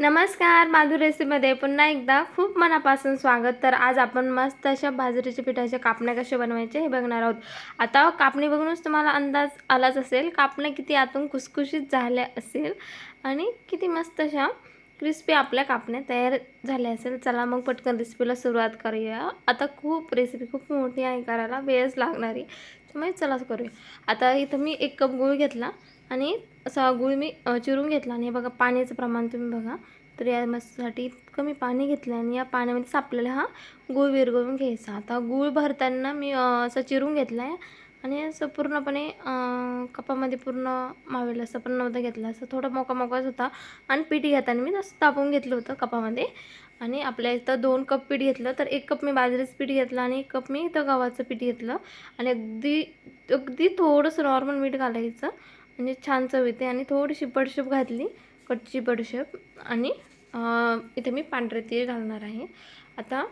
नमस्कार माधुर रेसिपीमध्ये पुन्हा एकदा खूप मनापासून स्वागत. तर आज आपण मस्त अशा बाजरीच्या पिठाच्या कापण्या कशा बनवायचे हे बघणार आहोत. आता कापणी बघूनच तुम्हाला अंदाज आलाच असेल कापण्या किती आतून खुसखुशीत झाल्या असेल आणि किती मस्त अशा क्रिस्पी आपल्या कापण्या तयार झाल्या असेल. चला मग पटकन रेसिपीला सुरुवात करूया. आता खूप रेसिपी खूप मोठी आहे करायला वेळच लागणारी त्यामुळे चलाच करूया. आता इथं मी एक कप गूळ घेतला आणि असा गूळ मी चिरून घेतला. आणि हे बघा पाण्याचं प्रमाण तुम्ही बघा. तर या मस्तीसाठी मी पाणी घेतलं आणि या पाण्यामध्ये आपल्याला हा गूळ विरगळून घ्यायचा. आता गूळ भरताना मी असं चिरून घेतला आहे. आणि असं पूर्णपणे कपामध्ये पूर्ण मावेल असं पण नव्हतं घेतलं. असं थोडं मोका मोकाच होता. आणि पीठ घेताना मी असं तापून घेतलं होतं कपामध्ये. आणि आपल्या इथं दोन कप पीठ घेतलं तर एक कप मी बाजरीचं पीठ घेतलं आणि एक कप मी इथं गव्हाचं पीठ घेतलं. आणि अगदी अगदी थोडंसं नॉर्मल मीठ घालायचं. म्हणजे छान चव येते. आणि थोडीशी बडशेप घातली कच्ची बडशेप. आणि इथे मी पांढरे तीळ घालणार आहे. आता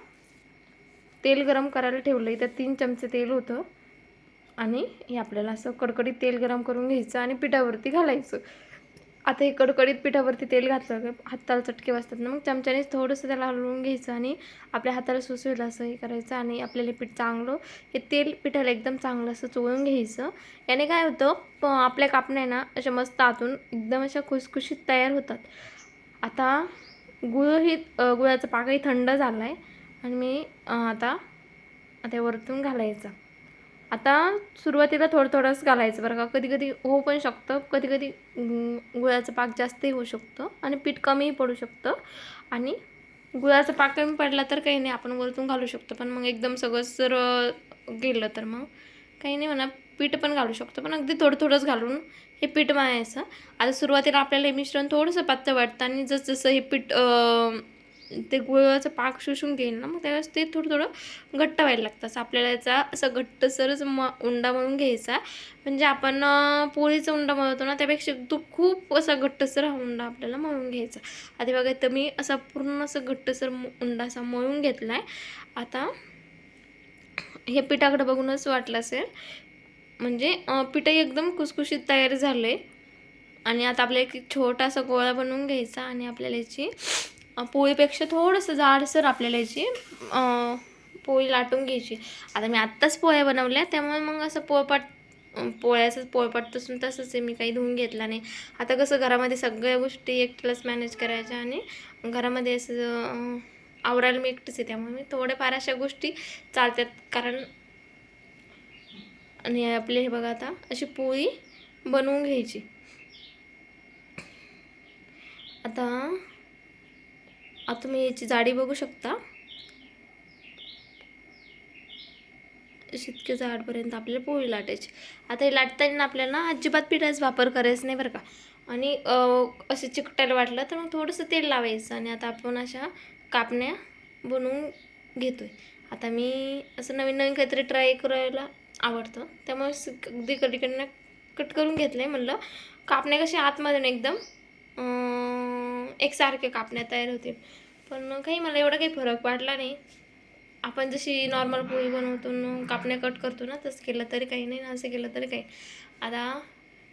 तेल गरम करायला ठेवलं. इथं तीन चमचे तेल होतं. आणि हे आपल्याला असं कडकडीत तेल गरम करून घ्यायचं आणि पिठावरती घालायचं. आता हे कडकडीत पिठावरती तेल घातलं का हाताला चटके वाजतात ना मग चमच्यानेच थोडंसं त्याला हलवून घ्यायचं आणि आपल्या हाताला सुसवेल असं हे करायचं आणि आपल्याला पीठ चांगलं हे तेल पिठाला एकदम चांगलं असं चोळून घ्यायचं. याने काय होतं प आपल्या कापण्या ना अशा मस्त आतून एकदम अशा खुसखुशीत तयार होतात. आता गुळ ही गुळाचा पाकही थंड झाला आहे आणि मी आता आता वरतून घालायचा. आता सुरुवातीला थोडं थोडंच घालायचं बरं का. कधी कधी होऊ पण शकतं. कधी कधी गुळाचं पाक जास्तही होऊ शकतं आणि पीठ कमीही पडू शकतं. आणि गुळाचा पाक कमी पडला तर काही नाही आपण वरतून घालू शकतो. पण मग एकदम सगळं जर गेलं तर मग काही नाही म्हणा पीठ पण घालू शकतो. पण अगदी थोडं थोडंच घालून हे पीठ मळायचं आता सुरुवातीला आपल्याला हे मिश्रण थोडंसं पातळ वाटतं आणि जसजसं हे पीठ ते गुळाचं पाक शोषून घेईल ना मग त्यावेळेस ते थोडं थोडं घट्ट व्हायला लागतं. असं आपल्याला याचा असं घट्टसरच म उंडा म्हणून घ्यायचा. म्हणजे आपण पोळीचा उंडा म्हणतो ना त्यापेक्षा तो खूप असा घट्टसर हा उंडा आपल्याला मळून घ्यायचा. आधी बघा तर मी असा पूर्ण असं घट्टसर उंडा असा मळून घेतला आहे आता हे पिठाकडं बघूनच वाटलं असेल. म्हणजे पिठही एकदम कुसकुशीत तयार झालं आहे आणि आता आपल्याला एक छोटासा गोळा बनवून घ्यायचा आणि आपल्याला याची पोळीपेक्षा थोडंसं जाडसर आपल्याला याची पोळी लाटून घ्यायची. आता मी आत्ताच पोळ्या बनवल्या त्यामुळे मग असं पोळपाट पोळ्याचं पोळपाट तसून तसंच आहे मी काही धुवून घेतला नाही. आता कसं घरामध्ये सगळ्या गोष्टी एकटीलाच मॅनेज करायच्या आणि घरामध्ये असं आवरायला मी एकटीच आहे त्यामुळे मी थोड्याफार अशा गोष्टी चालतात कारण आणि आपले हे बघा आता अशी पोळी बनवून घ्यायची. आता आता तुम्ही याची जाडी बघू शकता. शितके जाडपर्यंत आपल्याला पोळी लाटायची. आता हे लाटताना आपल्याला अजिबात पिठाचा वापर करायचा नाही बरं का. आणि असं असे चिकटायला वाटलं तर मग थोडंसं तेल लावायचं आणि आता आपण अशा कापण्या बनवून घेतोय. आता मी असं नवीन नवीन काहीतरी ट्राय करायला आवडतं. त्यामुळे अगदी कडीकडनं कट करून घेतलं आहे म्हणलं. कापण्या कशा आतमधून एकदम एकसारखे कापण्यात कापण्या तयार होतील पण काही मला एवढा काही फरक वाटला नाही. आपण जशी नॉर्मल पोळी बनवतो कापण्या कट करतो ना तसं केलं तरी काही नाही ना असं केलं तरी काही. आता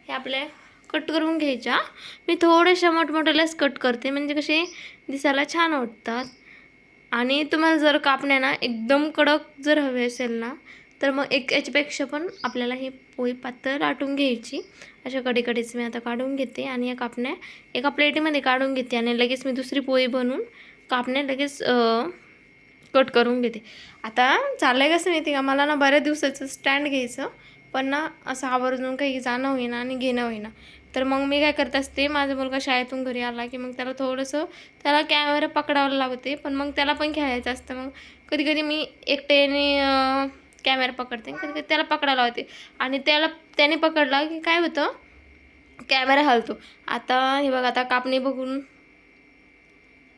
हे आपल्या कट करून घ्यायच्या. मी थोड्याशा मोठमोठ्यालाच कट करते म्हणजे कसे दिसायला छान वाटतात. आणि तुम्हाला जर कापण्या ना एकदम कडक जर हवे असेल ना तर मग एक याच्यापेक्षा पण आपल्याला ही पोळी पातळ लाटून घ्यायची. अशा कडेकडेच मी आता काढून घेते आणि या कापण्या एका प्लेटीमध्ये काढून घेते आणि लगेच मी दुसरी पोळी बनवून कापण्या लगेच कट करून घेते. आता चाललं आहे कसं माहिती का? मला ना बऱ्याच दिवसाचं स्टँड घ्यायचं पण ना असं आवर्जून काही जाणं होईना आणि घेणं होईना. तर मग मी काय करत असते माझा मुलगा शाळेतून घरी आला की मग त्याला थोडंसं त्याला कॅमेरा पकडावं लागते पण मग त्याला पण खेळायचं असतं. मग कधी कधी मी एकट्याने कॅमेरा पकडते कधी कधी त्याला पकडायला होते आणि त्याला त्याने पकडला की काय होतं? कॅमेरा हलतो. आता हे बघा आता कापणी बघून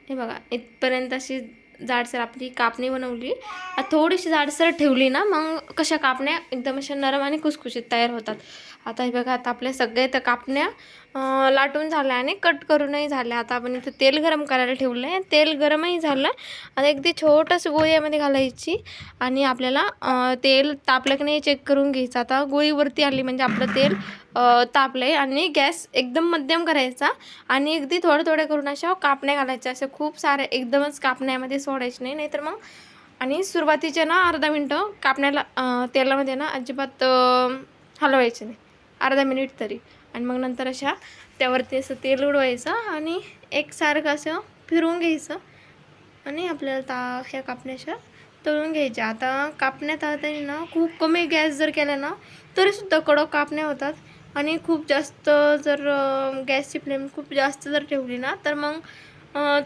हे बघा इथपर्यंत अशी जाडसर आपली कापणी बनवली. थोडीशी जाडसर ठेवली ना मग कशा कापण्या एकदम अशा नरम आणि कुसकुशीत तयार होतात. आता हे बघा आता आपल्या सगळ्या त्या कापण्या लाटून झाल्या आणि कट करूनही झालं आता आपण इथं तेल गरम करायला ठेवलं आहे तेल गरमही झालं आता अगदी छोटंसं गोळ्यामध्ये घालायची आणि आपल्याला तेल तापलं की नाही चेक करून घ्यायचं. आता गोळीवरती आली म्हणजे आपलं तेल तापलं आहे आणि गॅस एकदम मध्यम करायचा आणि अगदी थोडं थोडं करून अशा कापण्या घालायच्या. असं खूप साऱ्या एकदमच कापण्यामध्ये सोडायची नाही नाहीतर मग आणि सुरुवातीचे ना अर्धा मिनटं कापण्याला तेलामध्ये ना अजिबात हलवायचे नाही. अर्धा मिनिट तरी. आणि मग नंतर अशा त्यावरती असं तेल उडवायचं आणि एकसारखं असं फिरवून घ्यायचं आणि आपल्याला ता ह्या कापण्याच्या तळून घ्यायच्या. आता कापण्या तळताना ना खूप कमी गॅस जर केला ना तरीसुद्धा कडक कापण्या होतात. आणि खूप जास्त जर गॅसची फ्लेम खूप जास्त जर ठेवली ना तर मग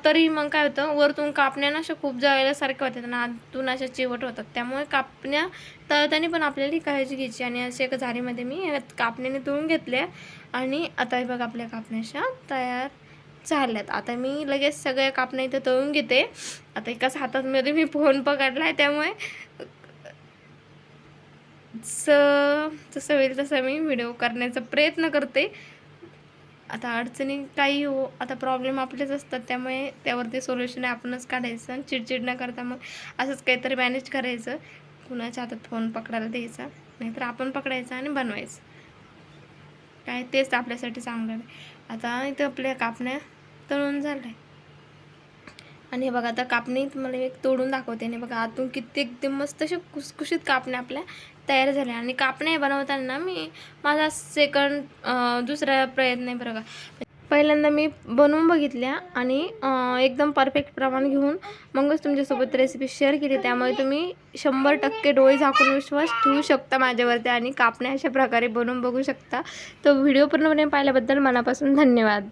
तरी मग काय होतं वरतून कापण्या ना अशा खूप जळल्यासारख्या होतात आणि आतून अशा चिवट होतात. त्यामुळे कापण्या तळताना पण आपल्याला काळजी घ्यायची. आणि अशा एका झारीमध्ये मी कापण्याने तळून घेतल्या. आणि आता हे बघा आपल्या कापण्याशा तयार झाल्यात. आता मी लगेच सगळ्या कापण्या इथं तळून घेते. आता एकाच हातामध्ये मी फोन पकडला आहे त्यामुळे जसं जसं होईल तसं मी व्हिडिओ करण्याचा प्रयत्न करते. आता अडचणी काही हो आता प्रॉब्लेम आपलेच असतात. त्यामुळे त्यावरती सोल्युशन आपणच काढायचं आणि चिडचिड न करता मग असंच काहीतरी मॅनेज करायचं. कुणाच्या हातात फोन पकडायला द्यायचा नाहीतर आपण पकडायचा आणि बनवायचं. काय तेच आपल्यासाठी चांगलं आहे आता इथं आपल्या कापण्या तळून झालं आहे आणि हे बघा आता कापणी तुम्हाला एक तोडून दाखवते. आणि बघा आतून किती एकदम मस्त अशा कुसकुशीत कापण्या आपल्या तयार झाल्या. आणि कापण्या बनवताना मी माझा सेकंड दुसरा प्रयत्न आहे बरं का. पहिल्यांदा मी बनवून बघितल्या आणि एकदम परफेक्ट प्रमाण घेऊन मगच तुमच्यासोबत रेसिपी शेअर केली. त्यामुळे तुम्ही शंभर टक्के डोळे झाकून विश्वास ठेवू शकता माझ्यावरती आणि कापण्या अशा प्रकारे बनवून बघू शकता. तो व्हिडिओ पूर्णपणे पाहिल्याबद्दल मनापासून धन्यवाद.